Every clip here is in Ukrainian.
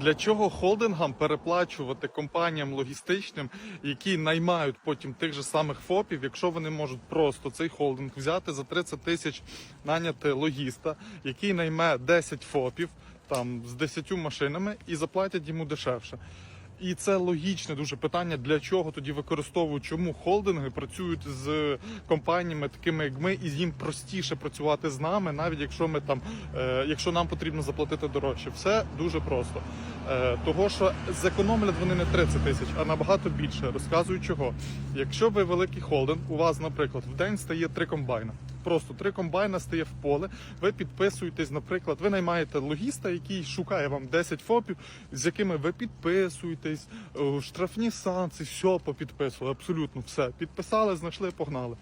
Для чого холдингам переплачувати компаніям логістичним, які наймають потім тих же самих ФОПів, якщо вони можуть просто цей холдинг взяти за 30 тисяч наняти логіста, який найме 10 ФОПів там з 10 машинами і заплатять йому дешевше. І це логічне дуже питання, для чого тоді використовують, чому холдинги працюють з компаніями, такими як ми, і їм простіше працювати з нами, навіть якщо ми там, е, якщо нам потрібно заплатити дорожче. Все дуже просто. Е, того, що зекономлять вони не 30 тисяч, а набагато більше. Розказую чого. Якщо ви великий холдинг, у вас, наприклад, в день стає три комбайна. Просто три комбайна стає в поле. Ви підписуєтесь, наприклад, ви наймаєте логіста, який шукає вам 10 ФОПів, з якими ви підписуєтесь, е, штрафні санкції, все попідписували, абсолютно все. Підписали, знайшли, погнали.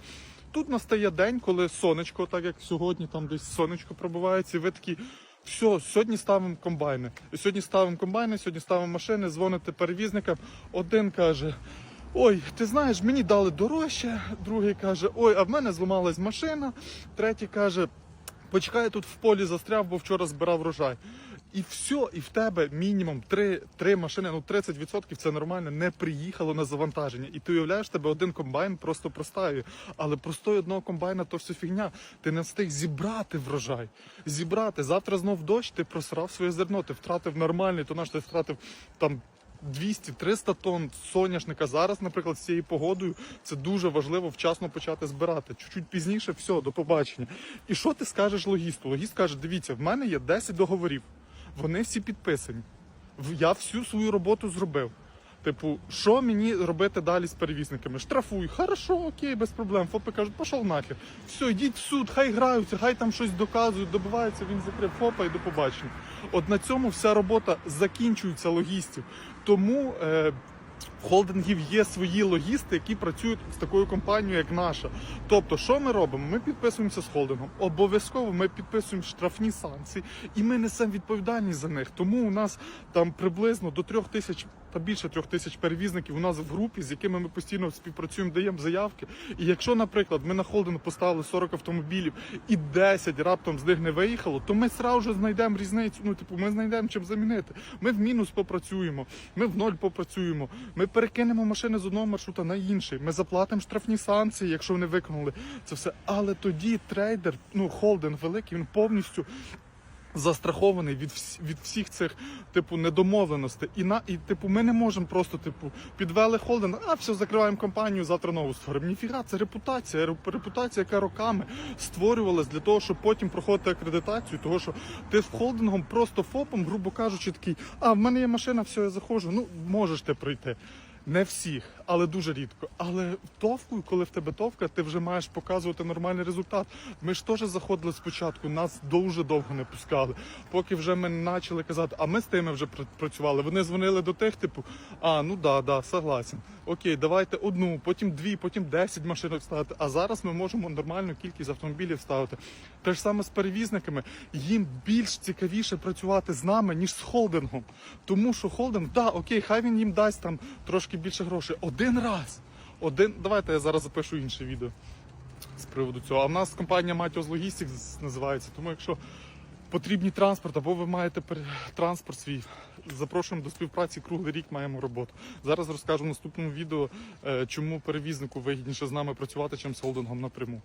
Тут настає день, коли сонечко, так як сьогодні, там десь сонечко пробивається, і ви такі. Все, сьогодні ставимо комбайни. Сьогодні ставимо комбайни, сьогодні ставимо машини, дзвоните перевізникам. Один каже: Ой, ти знаєш, мені дали дорожче. Другий каже, ой, а в мене зламалась машина. Третій каже, почекай, я тут в полі застряв, бо вчора збирав врожай. І все, і в тебе мінімум три, три машини, ну 30% це нормально, не приїхало на завантаження. І ти уявляєш, тебе один комбайн просто простає. Але простої одного комбайна то все фігня. Ти не встиг зібрати врожай. Зібрати. Завтра знов дощ, ти просрав своє зерно, ти втратив нормальний, то наш ти втратив там 200-300 тонн соняшника зараз, наприклад, з цією погодою, це дуже важливо вчасно почати збирати. Чуть-чуть пізніше, все, до побачення. І що ти скажеш логісту? Логіст каже: дивіться, в мене є 10 договорів, вони всі підписані. Я всю свою роботу зробив. Типу, що мені робити далі з перевізниками? Штрафуй, хорошо, окей, без проблем. ФОПи кажуть, пішов нахер. Все, йдіть в суд, хай граються, хай там щось доказують, добиваються, він закрив ФОПа і до побачення. От на цьому вся робота закінчується логістів. Тому е, холдингів є свої логісти, які працюють з такою компанією, як наша. Тобто, що ми робимо? Ми підписуємося з холдингом. Обов'язково ми підписуємо штрафні санкції, і ми несемо відповідальність за них. Тому у нас там приблизно до трьох тисяч та більше трьох тисяч перевізників у нас в групі, з якими ми постійно співпрацюємо, даємо заявки. І якщо, наприклад, ми на холдинг поставили 40 автомобілів і 10 раптом з них не виїхало, то ми сразу знайдемо різницю. Ну, типу, ми знайдемо чим замінити. Ми в мінус попрацюємо, ми в ноль попрацюємо. Ми перекинемо машини з одного маршрута на інший. Ми заплатимо штрафні санкції, якщо вони виконали це все. Але тоді трейдер, ну холдинг великий, він повністю застрахований від вс- від всіх цих типу недомовленостей. І на і типу, ми не можемо просто типу підвели холдинг, а все закриваємо компанію, завтра нову створимо. Ніфіга, це репутація, репутація, яка роками створювалась для того, щоб потім проходити акредитацію. Того що ти з холдингом просто ФОПом, грубо кажучи, такий, а в мене є машина, все, я заходжу. Ну можеш ти пройти. Не всіх, але дуже рідко. Але товкою, коли в тебе товка, ти вже маєш показувати нормальний результат. Ми ж теж заходили спочатку, нас дуже довго не пускали. Поки вже ми почали казати, а ми з тими вже пр- працювали. Вони дзвонили до тих, типу, а ну да, да, согласен. Окей, давайте одну, потім дві, потім десять машинок ставити. А зараз ми можемо нормальну кількість автомобілів ставити. Те ж саме з перевізниками. Їм більш цікавіше працювати з нами, ніж з холдингом. Тому що холдинг, да, окей, хай він їм дасть там трошки більше грошей. Один раз. Один. Давайте я зараз запишу інше відео з приводу цього. А в нас компанія Матіос Logistics називається. Тому якщо потрібний транспорт, або ви маєте транспорт свій, запрошуємо до співпраці круглий рік маємо роботу. Зараз розкажу в наступному відео, е, чому перевізнику вигідніше з нами працювати, чим з холдингом напряму.